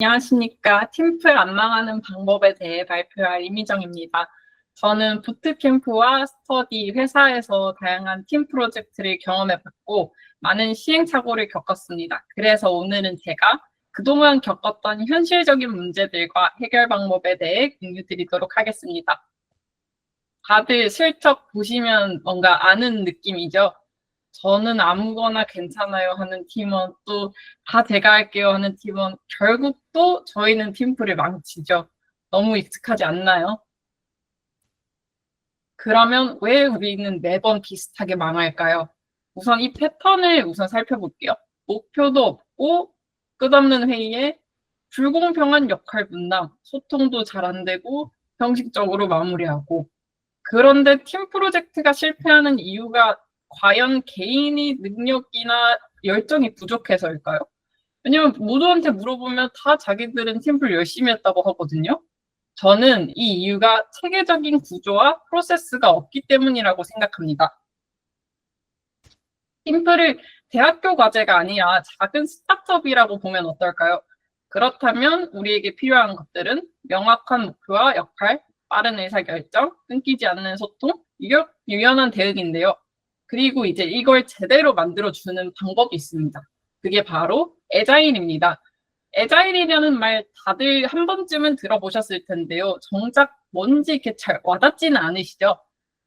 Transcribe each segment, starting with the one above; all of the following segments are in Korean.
안녕하십니까. 팀플 안 망하는 방법에 대해 발표할 이미정입니다. 저는 부트캠프와 스터디, 회사에서 다양한 팀 프로젝트를 경험해 봤고 많은 시행착오를 겪었습니다. 그래서 오늘은 제가 그동안 겪었던 현실적인 문제들과 해결 방법에 대해 공유 드리도록 하겠습니다. 다들 슬쩍 보시면 뭔가 아는 느낌이죠? 저는 아무거나 괜찮아요 하는 팀원 또 다 제가 할게요 하는 팀원 결국 또 저희는 팀플을 망치죠. 너무 익숙하지 않나요? 그러면 왜 우리는 매번 비슷하게 망할까요? 우선 이 패턴을 우선 살펴볼게요. 목표도 없고 끝없는 회의에 불공평한 역할 분담, 소통도 잘 안 되고 형식적으로 마무리하고 그런데 팀 프로젝트가 실패하는 이유가 과연 개인이 능력이나 열정이 부족해서일까요? 왜냐면 모두한테 물어보면 다 자기들은 팀플 열심히 했다고 하거든요. 저는 이 이유가 체계적인 구조와 프로세스가 없기 때문이라고 생각합니다. 팀플을 대학교 과제가 아니라 작은 스타트업이라고 보면 어떨까요? 그렇다면 우리에게 필요한 것들은 명확한 목표와 역할, 빠른 의사결정, 끊기지 않는 소통, 유연, 유연한 대응인데요. 그리고 이제 이걸 제대로 만들어주는 방법이 있습니다. 그게 바로 에자일입니다. 에자일이라는 말 다들 한 번쯤은 들어보셨을 텐데요. 정작 뭔지 이렇게 잘 와닿지는 않으시죠?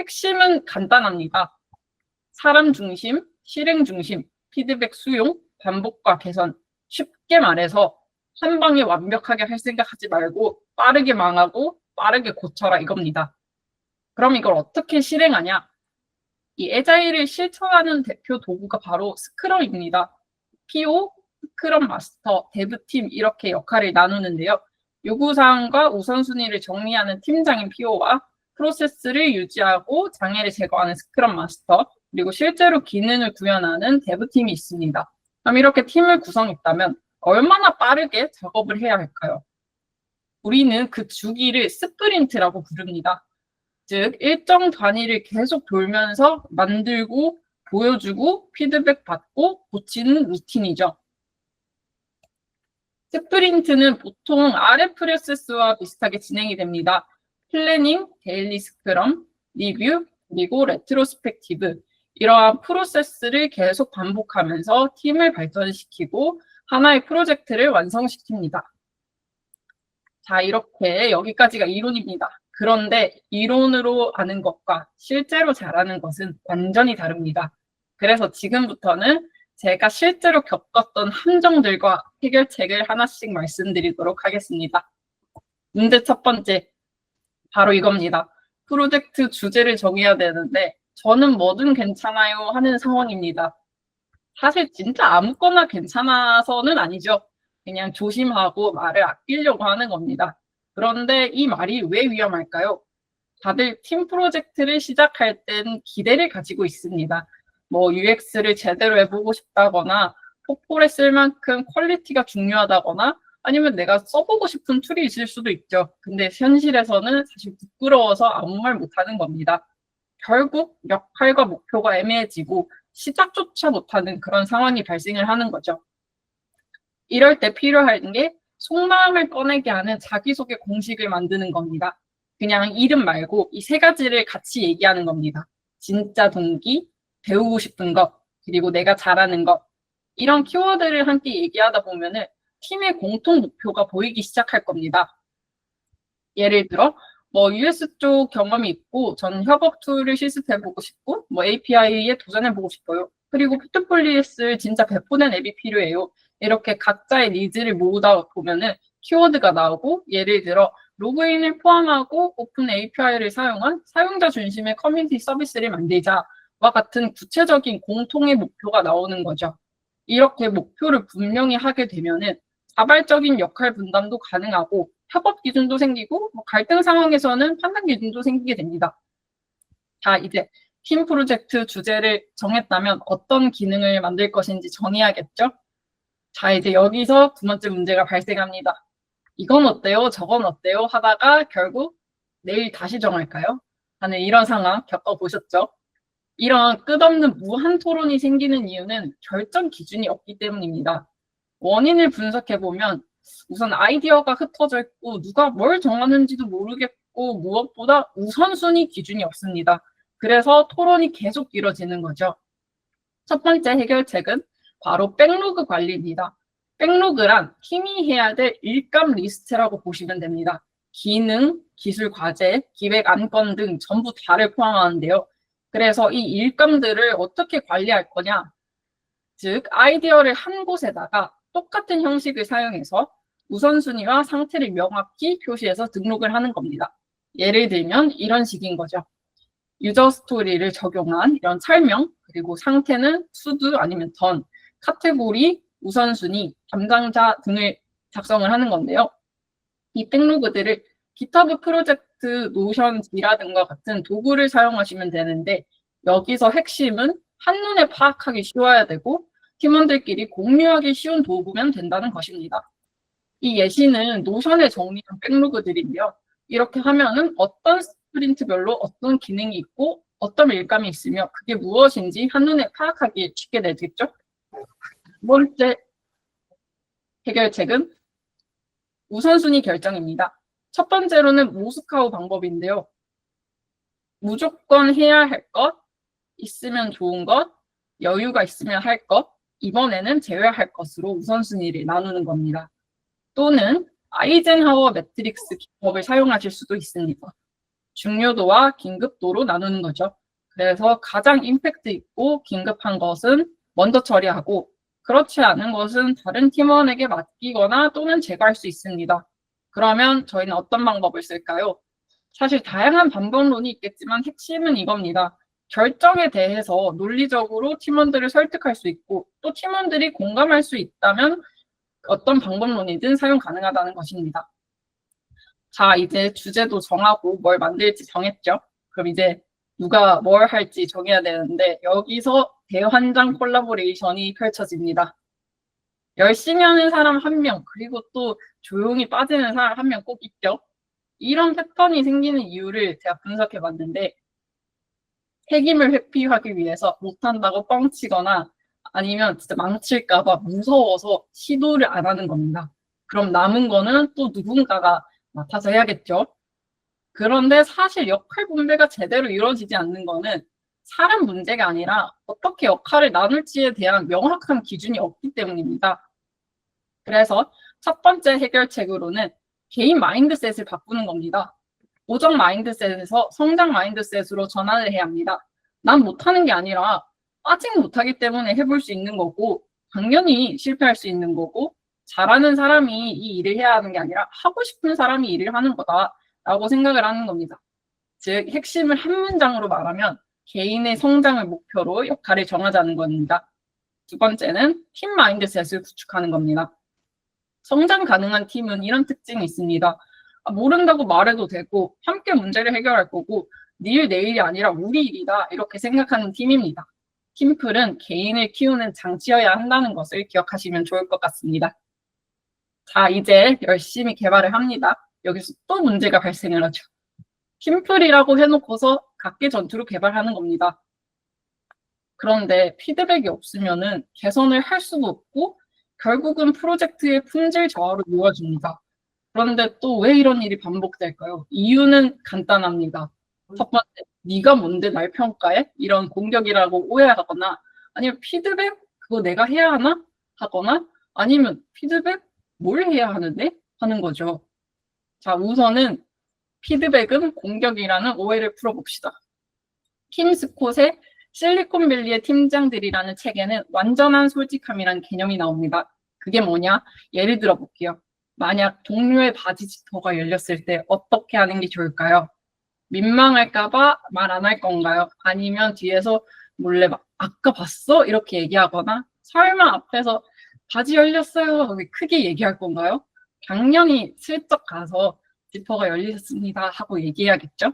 핵심은 간단합니다. 사람 중심, 실행 중심, 피드백 수용, 반복과 개선. 쉽게 말해서 한 방에 완벽하게 할 생각하지 말고 빠르게 망하고 빠르게 고쳐라 이겁니다. 그럼 이걸 어떻게 실행하냐? 이 에자일을 실천하는 대표 도구가 바로 스크럼입니다. PO, 스크럼 마스터, 데브팀 이렇게 역할을 나누는데요. 요구사항과 우선순위를 정리하는 팀장인 PO와 프로세스를 유지하고 장애를 제거하는 스크럼 마스터, 그리고 실제로 기능을 구현하는 데브팀이 있습니다. 그럼 이렇게 팀을 구성했다면 얼마나 빠르게 작업을 해야 할까요? 우리는 그 주기를 스프린트라고 부릅니다. 즉, 일정 단위를 계속 돌면서 만들고 보여주고 피드백 받고 고치는 루틴이죠. 스프린트는 보통 RF 프로세스와 비슷하게 진행이 됩니다. 플래닝, 데일리 스크럼, 리뷰, 그리고 레트로스펙티브 이러한 프로세스를 계속 반복하면서 팀을 발전시키고 하나의 프로젝트를 완성시킵니다. 자, 이렇게 여기까지가 이론입니다. 그런데 이론으로 아는 것과 실제로 잘하는 것은 완전히 다릅니다. 그래서 지금부터는 제가 실제로 겪었던 함정들과 해결책을 하나씩 말씀드리도록 하겠습니다. 문제 첫 번째, 바로 이겁니다. 프로젝트 주제를 정해야 되는데 저는 뭐든 괜찮아요 하는 상황입니다. 사실 진짜 아무거나 괜찮아서는 아니죠. 그냥 조심하고 말을 아끼려고 하는 겁니다. 그런데 이 말이 왜 위험할까요? 다들 팀 프로젝트를 시작할 땐 기대를 가지고 있습니다. 뭐 UX를 제대로 해보고 싶다거나 폭포에 쓸 만큼 퀄리티가 중요하다거나 아니면 내가 써보고 싶은 툴이 있을 수도 있죠. 근데 현실에서는 사실 부끄러워서 아무 말 못하는 겁니다. 결국 역할과 목표가 애매해지고 시작조차 못하는 그런 상황이 발생을 하는 거죠. 이럴 때 필요한 게 속마음을 꺼내게 하는 자기소개 공식을 만드는 겁니다. 그냥 이름 말고 이 세 가지를 같이 얘기하는 겁니다. 진짜 동기, 배우고 싶은 것, 그리고 내가 잘하는 것. 이런 키워드를 함께 얘기하다 보면은 팀의 공통 목표가 보이기 시작할 겁니다. 예를 들어, 뭐 US 쪽 경험이 있고 저는 협업 툴을 실습해보고 싶고 뭐 API에 도전해보고 싶어요. 그리고 포트폴리오에 쓸 진짜 배포된 앱이 필요해요. 이렇게 각자의 니즈를 모으다 보면은 키워드가 나오고 예를 들어 로그인을 포함하고 오픈 API를 사용한 사용자 중심의 커뮤니티 서비스를 만들자와 같은 구체적인 공통의 목표가 나오는 거죠. 이렇게 목표를 분명히 하게 되면은 자발적인 역할 분담도 가능하고 협업 기준도 생기고 뭐 갈등 상황에서는 판단 기준도 생기게 됩니다. 자, 이제 팀 프로젝트 주제를 정했다면 어떤 기능을 만들 것인지 정해야겠죠? 자, 이제 여기서 두 번째 문제가 발생합니다. 이건 어때요? 저건 어때요? 하다가 결국 내일 다시 정할까요? 하는 이런 상황 겪어보셨죠? 이런 끝없는 무한 토론이 생기는 이유는 결정 기준이 없기 때문입니다. 원인을 분석해보면 우선 아이디어가 흩어져 있고 누가 뭘 정하는지도 모르겠고 무엇보다 우선순위 기준이 없습니다. 그래서 토론이 계속 길어지는 거죠. 첫 번째 해결책은 바로 백로그 관리입니다. 백로그란 팀이 해야 될 일감 리스트라고 보시면 됩니다. 기능, 기술 과제, 기획 안건 등 전부 다를 포함하는데요. 그래서 이 일감들을 어떻게 관리할 거냐? 즉, 아이디어를 한 곳에다가 똑같은 형식을 사용해서 우선순위와 상태를 명확히 표시해서 등록을 하는 겁니다. 예를 들면 이런 식인 거죠. 유저 스토리를 적용한 이런 설명, 그리고 상태는 수두 아니면 던, 카테고리, 우선순위, 담당자 등을 작성을 하는 건데요. 이 백로그들을 GitHub 프로젝트 노션 등과 같은 도구를 사용하시면 되는데 여기서 핵심은 한눈에 파악하기 쉬워야 되고 팀원들끼리 공유하기 쉬운 도구면 된다는 것입니다. 이 예시는 노션에 정리한 백로그들인데요. 이렇게 하면은 어떤 스프린트별로 어떤 기능이 있고 어떤 일감이 있으며 그게 무엇인지 한눈에 파악하기 쉽게 되겠죠? 두 번째 해결책은 우선순위 결정입니다. 첫 번째로는 모스카우 방법인데요. 무조건 해야 할 것, 있으면 좋은 것, 여유가 있으면 할 것, 이번에는 제외할 것으로 우선순위를 나누는 겁니다. 또는 아이젠하워 매트릭스 기법을 사용하실 수도 있습니다. 중요도와 긴급도로 나누는 거죠. 그래서 가장 임팩트 있고 긴급한 것은 먼저 처리하고 그렇지 않은 것은 다른 팀원에게 맡기거나 또는 제거할 수 있습니다. 그러면 저희는 어떤 방법을 쓸까요? 사실 다양한 방법론이 있겠지만 핵심은 이겁니다. 결정에 대해서 논리적으로 팀원들을 설득할 수 있고 또 팀원들이 공감할 수 있다면 어떤 방법론이든 사용 가능하다는 것입니다. 자, 이제 주제도 정하고 뭘 만들지 정했죠? 그럼 이제 누가 뭘 할지 정해야 되는데 여기서 대환장 콜라보레이션이 펼쳐집니다. 열심히 하는 사람 한 명, 그리고 또 조용히 빠지는 사람 한 명 꼭 있죠. 이런 패턴이 생기는 이유를 제가 분석해 봤는데 책임을 회피하기 위해서 못한다고 뻥치거나 아니면 진짜 망칠까봐 무서워서 시도를 안 하는 겁니다. 그럼 남은 거는 또 누군가가 맡아서 해야겠죠. 그런데 사실 역할 분배가 제대로 이루어지지 않는 거는 사람 문제가 아니라 어떻게 역할을 나눌지에 대한 명확한 기준이 없기 때문입니다. 그래서 첫 번째 해결책으로는 개인 마인드셋을 바꾸는 겁니다. 오정 마인드셋에서 성장 마인드셋으로 전환을 해야 합니다. 난 못하는 게 아니라 아직 못하기 때문에 해볼 수 있는 거고 당연히 실패할 수 있는 거고 잘하는 사람이 이 일을 해야 하는 게 아니라 하고 싶은 사람이 일을 하는 거다라고 생각을 하는 겁니다. 즉 핵심을 한 문장으로 말하면 개인의 성장을 목표로 역할을 정하자는 겁니다. 두 번째는 팀 마인드셋을 구축하는 겁니다. 성장 가능한 팀은 이런 특징이 있습니다. 아, 모른다고 말해도 되고 함께 문제를 해결할 거고 내일 내일이 아니라 우리 일이다 이렇게 생각하는 팀입니다. 팀플은 개인을 키우는 장치여야 한다는 것을 기억하시면 좋을 것 같습니다. 자, 이제 열심히 개발을 합니다. 여기서 또 문제가 발생을 하죠. 팀플이라고 해놓고서 각계 전투로 개발하는 겁니다. 그런데 피드백이 없으면은 개선을 할 수도 없고 결국은 프로젝트의 품질 저하로 이어집니다. 그런데 또 왜 이런 일이 반복될까요? 이유는 간단합니다. 첫 번째, 네가 뭔데 날 평가해? 이런 공격이라고 오해하거나 아니면 피드백 그거 내가 해야 하나? 하거나 아니면 피드백 뭘 해야 하는데? 하는 거죠. 자, 우선은 피드백은 공격이라는 오해를 풀어봅시다. 킴 스콧의 실리콘밸리의 팀장들이라는 책에는 완전한 솔직함이라는 개념이 나옵니다. 그게 뭐냐? 예를 들어 볼게요. 만약 동료의 바지 지퍼가 열렸을 때 어떻게 하는 게 좋을까요? 민망할까봐 말 안 할 건가요? 아니면 뒤에서 몰래 막 아까 봤어? 이렇게 얘기하거나 설마 앞에서 바지 열렸어요. 크게 얘기할 건가요? 당연히 슬쩍 가서 지퍼가 열리셨습니다 하고 얘기해야겠죠?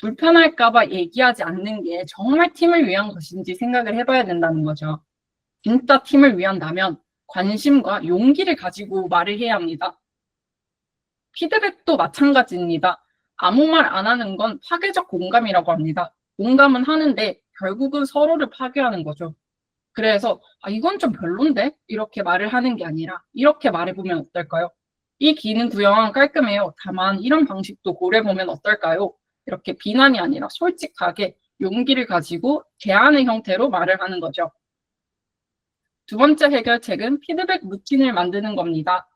불편할까봐 얘기하지 않는 게 정말 팀을 위한 것인지 생각을 해봐야 된다는 거죠. 진짜 팀을 위한다면 관심과 용기를 가지고 말을 해야 합니다. 피드백도 마찬가지입니다. 아무 말 안 하는 건 파괴적 공감이라고 합니다. 공감은 하는데 결국은 서로를 파괴하는 거죠. 그래서 아, 이건 좀 별론데? 이렇게 말을 하는 게 아니라 이렇게 말해보면 어떨까요? 이 기능 구형은 깔끔해요. 다만 이런 방식도 고려해보면 어떨까요? 이렇게 비난이 아니라 솔직하게 용기를 가지고 제안의 형태로 말을 하는 거죠. 두 번째 해결책은 피드백 루틴을 만드는 겁니다.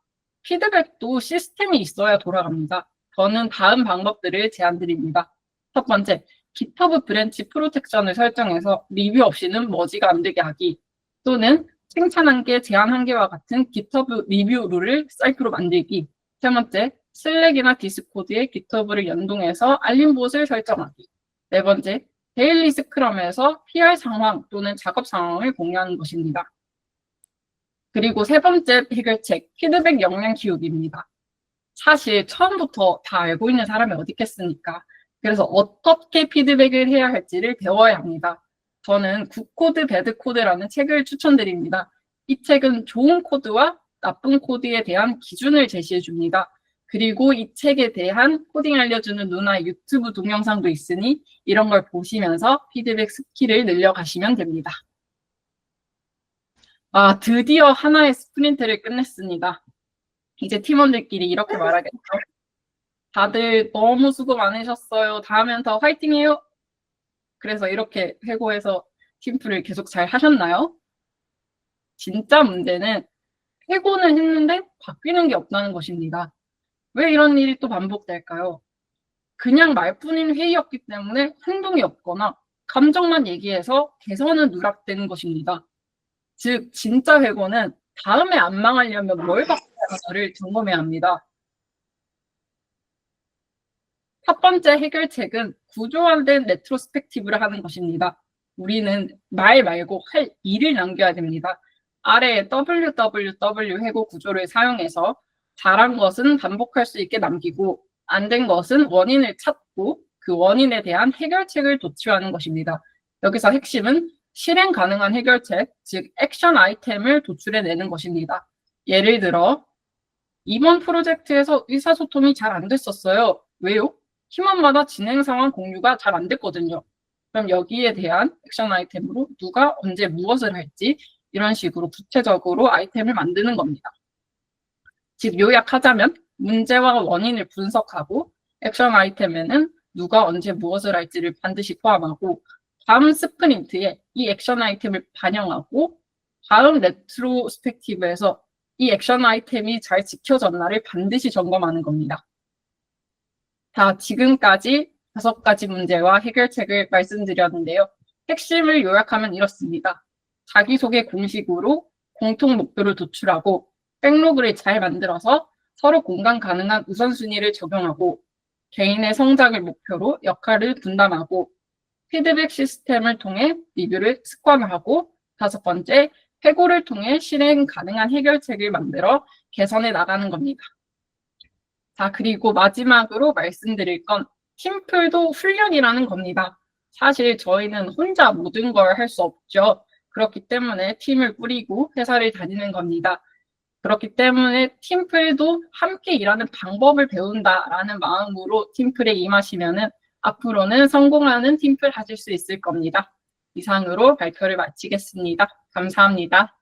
피드백도 시스템이 있어야 돌아갑니다. 저는 다음 방법들을 제안드립니다. 첫 번째, GitHub 브랜치 프로텍션을 설정해서 리뷰 없이는 머지가 안 되게 하기 또는 칭찬 한 개, 제안 한 개와 같은 GitHub 리뷰 룰을 사이트로 만들기 세 번째, 슬랙이나 디스코드에 GitHub를 연동해서 알림 봇을 설정하기 네 번째, 데일리 스크럼에서 PR 상황 또는 작업 상황을 공유하는 것입니다. 그리고 세 번째 해결책, 피드백 역량 키우기입니다. 사실 처음부터 다 알고 있는 사람이 어디 있겠습니까? 그래서 어떻게 피드백을 해야 할지를 배워야 합니다. 저는 굿코드, 배드코드라는 책을 추천드립니다. 이 책은 좋은 코드와 나쁜 코드에 대한 기준을 제시해 줍니다. 그리고 이 책에 대한 코딩 알려주는 누나 유튜브 동영상도 있으니 이런 걸 보시면서 피드백 스킬을 늘려가시면 됩니다. 아, 드디어 하나의 스프린트를 끝냈습니다. 이제 팀원들끼리 이렇게 말하겠죠. 다들 너무 수고 많으셨어요. 다음엔 더 화이팅해요. 그래서 이렇게 회고해서 팀플을 계속 잘 하셨나요? 진짜 문제는 회고는 했는데 바뀌는 게 없다는 것입니다. 왜 이런 일이 또 반복될까요? 그냥 말뿐인 회의였기 때문에 행동이 없거나 감정만 얘기해서 개선은 누락되는 것입니다. 즉, 진짜 회고는 다음에 안 망하려면 뭘 바꿔야 하는지를 점검해야 합니다. 첫 번째 해결책은 구조화된 레트로스펙티브를 하는 것입니다. 우리는 말 말고 할 일을 남겨야 됩니다. 아래에 www 해고 구조를 사용해서 잘한 것은 반복할 수 있게 남기고 안 된 것은 원인을 찾고 그 원인에 대한 해결책을 도출하는 것입니다. 여기서 핵심은 실행 가능한 해결책, 즉 액션 아이템을 도출해내는 것입니다. 예를 들어 이번 프로젝트에서 의사소통이 잘 안 됐었어요. 왜요? 팀원마다 진행 상황 공유가 잘 안 됐거든요. 그럼 여기에 대한 액션 아이템으로 누가 언제 무엇을 할지 이런 식으로 구체적으로 아이템을 만드는 겁니다. 즉 요약하자면 문제와 원인을 분석하고 액션 아이템에는 누가 언제 무엇을 할지를 반드시 포함하고 다음 스프린트에 이 액션 아이템을 반영하고 다음 레트로스펙티브에서 이 액션 아이템이 잘 지켜졌나를 반드시 점검하는 겁니다. 자, 지금까지 다섯 가지 문제와 해결책을 말씀드렸는데요. 핵심을 요약하면 이렇습니다. 자기소개 공식으로 공통 목표를 도출하고 백로그를 잘 만들어서 서로 공감 가능한 우선순위를 적용하고 개인의 성장을 목표로 역할을 분담하고 피드백 시스템을 통해 리뷰를 습관화하고 다섯 번째, 회고를 통해 실행 가능한 해결책을 만들어 개선해 나가는 겁니다. 자, 그리고 마지막으로 말씀드릴 건 팀플도 훈련이라는 겁니다. 사실 저희는 혼자 모든 걸 할 수 없죠. 그렇기 때문에 팀을 꾸리고 회사를 다니는 겁니다. 그렇기 때문에 팀플도 함께 일하는 방법을 배운다라는 마음으로 팀플에 임하시면은 앞으로는 성공하는 팀플 하실 수 있을 겁니다. 이상으로 발표를 마치겠습니다. 감사합니다.